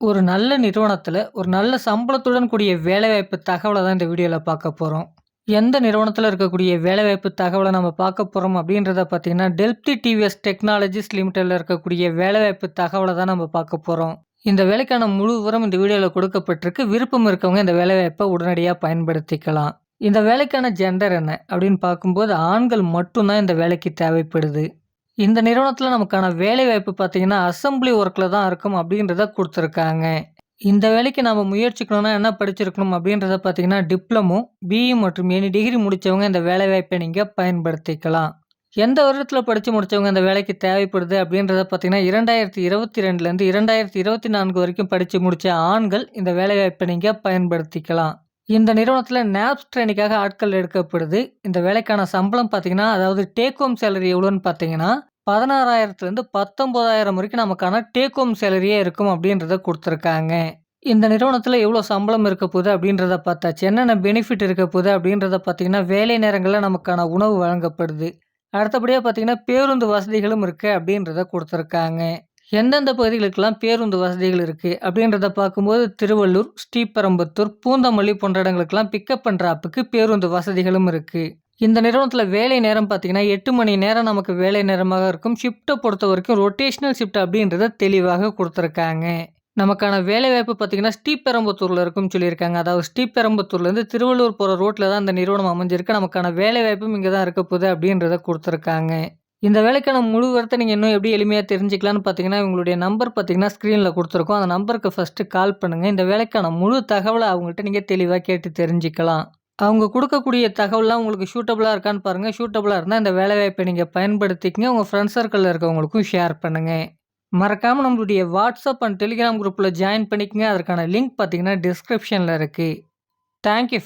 ஒரு நல்ல நிறுவனத்தில் ஒரு நல்ல சம்பளத்துடன் கூடிய வேலைவாய்ப்பு தகவலை தான் இந்த வீடியோவில் பார்க்க போகிறோம் எந்த நிறுவனத்தில் இருக்கக்கூடிய வேலைவாய்ப்பு தகவலை நம்ம பார்க்க போகிறோம் அப்படின்றத பார்த்தீங்கன்னா, டெல்ப்டி டிவிஎஸ் டெக்னாலஜிஸ் லிமிடெட்ல இருக்கக்கூடிய வேலைவாய்ப்பு தகவலை தான் நம்ம பார்க்க போகிறோம் இந்த வேலைக்கான முழு விவரம் இந்த வீடியோவில் கொடுக்கப்பட்டிருக்கு. விருப்பம் இருக்கவங்க இந்த வேலைவாய்ப்பை உடனடியாக பயன்படுத்திக்கலாம். இந்த வேலைக்கான ஜெண்டர் என்ன அப்படின்னு பார்க்கும்போது, ஆண்கள் மட்டும் தான் இந்த வேலைக்கு தேவைப்படுது. இந்த நிறுவனத்தில் நமக்கான வேலைவாய்ப்பு பார்த்தீங்கன்னா, அசெம்பிளி ஒர்க்கில் தான் இருக்கும் அப்படின்றத கொடுத்துருக்காங்க இந்த வேலைக்கு நம்ம முயற்சிக்கணும்னா என்ன படிச்சிருக்கணும் அப்படின்றத பார்த்தீங்கன்னா, டிப்ளமோ, பிஇ மற்றும் எனி டிகிரி முடித்தவங்க இந்த வேலைவாய்ப்ப நீங்கள் பயன்படுத்திக்கலாம். எந்த வருடத்தில் படித்து முடிச்சவங்க இந்த வேலைக்கு தேவைப்படுது அப்படின்றத பார்த்தீங்கன்னா, 2022லேருந்து 2024 வரைக்கும் படித்து முடித்த ஆண்கள் இந்த வேலைவாய்ப்ப நீங்கள் பயன்படுத்திக்கலாம். இந்த நிறுவனத்தில் நேப்ஸ் ட்ரெயினிக்காக ஆட்கள் எடுக்கப்படுது. இந்த வேலைக்கான சம்பளம் பார்த்தீங்கன்னா, அதாவது டேக் ஹோம் சேலரி எவ்வளோன்னு பார்த்தீங்கன்னா, 16,000லேருந்து 19,000 வரைக்கும் நமக்கான டேக் ஹோம் சேலரியே இருக்கும் அப்படின்றத கொடுத்துருக்காங்க இந்த நிறுவனத்தில் எவ்வளோ சம்பளம் இருக்க போகுது அப்படின்றத பார்த்தாச்சு. என்னென்ன பெனிஃபிட் இருக்க போகுது அப்படின்றத பார்த்தீங்கன்னா, வேலை நேரங்களில் நமக்கான உணவு வழங்கப்படுது. அடுத்தபடியாக பார்த்தீங்கன்னா, பேருந்து வசதிகளும் இருக்குது அப்படின்றத கொடுத்துருக்காங்க எந்தெந்த பகுதிகளுக்கெல்லாம் பேருந்து வசதிகள் இருக்குது அப்படின்றத பார்க்கும்போது, திருவள்ளூர், ஸ்ரீபெரம்பத்தூர் பூந்தமல்லி போன்ற இடங்களுக்கெல்லாம் பிக்கப் பண்ணுற ஆப்புக்கு பேருந்து வசதிகளும் இருக்குது இந்த நிறுவனத்தில் வேலை நேரம் பார்த்தீங்கன்னா, எட்டு மணி நேரம் நமக்கு வேலை நேரமாக இருக்கும். ஷிஃப்ட்டை பொறுத்த வரைக்கும் ரொட்டேஷனல் ஷிஃப்ட் அப்படின்றத தெளிவாக கொடுத்துருக்காங்க நமக்கான வேலைவாய்ப்பு பார்த்தீங்கன்னா, ஸ்ரீபெரம்பத்தூரில் இருக்கும்னு சொல்லியிருக்காங்க. அதாவது ஸ்ரீபெரம்பத்தூர்லேருந்து திருவள்ளூர் போகிற ரோட்டில் தான் இந்த நிறுவனம் அமைஞ்சிருக்கு. நமக்கான வேலைவாய்ப்பும் இங்கே தான் இருக்க போகுது அப்படின்றத கொடுத்துருக்காங்க இந்த வேலைக்கான முழு விவரத்தை நீங்கள் இன்னும் எப்படி எளிமையாக தெரிஞ்சுக்கலாம்னு பார்த்தீங்கன்னா, இவங்களுடைய நம்பர் பார்த்தீங்கன்னா, ஸ்க்ரீனில் கொடுத்துருக்கோம் அந்த நம்பருக்கு ஃபர்ஸ்ட்டு கால் பண்ணுங்கள் இந்த வேலைக்கான முழு தகவலை அவங்கள்ட்ட நீங்கள் தெளிவாக கேட்டு தெரிஞ்சுக்கலாம். அவங்க கொடுக்கக்கூடிய தகவல்லாம் உங்களுக்கு சூட்டபிளா இருக்கான்னு பாருங்க. ஷூட்டபுளாக இருந்தால் இந்த வேலைவாய்ப்பை நீங்கள் பயன்படுத்திக்கங்க. உங்கள் ஃப்ரெண்ட்ஸ் சர்க்கிளில் இருக்கவங்களுக்கும் ஷேர் பண்ணுங்கள் மறக்காமல் நம்மளுடைய வாட்ஸ்அப் அண்ட் டெலிகிராம் குரூப்பில் ஜாயின் பண்ணிக்கங்க. அதற்கான லிங்க் பார்த்தீங்கன்னா, டிஸ்கிரிப்ஷனில் இருக்குது தேங்க் யூ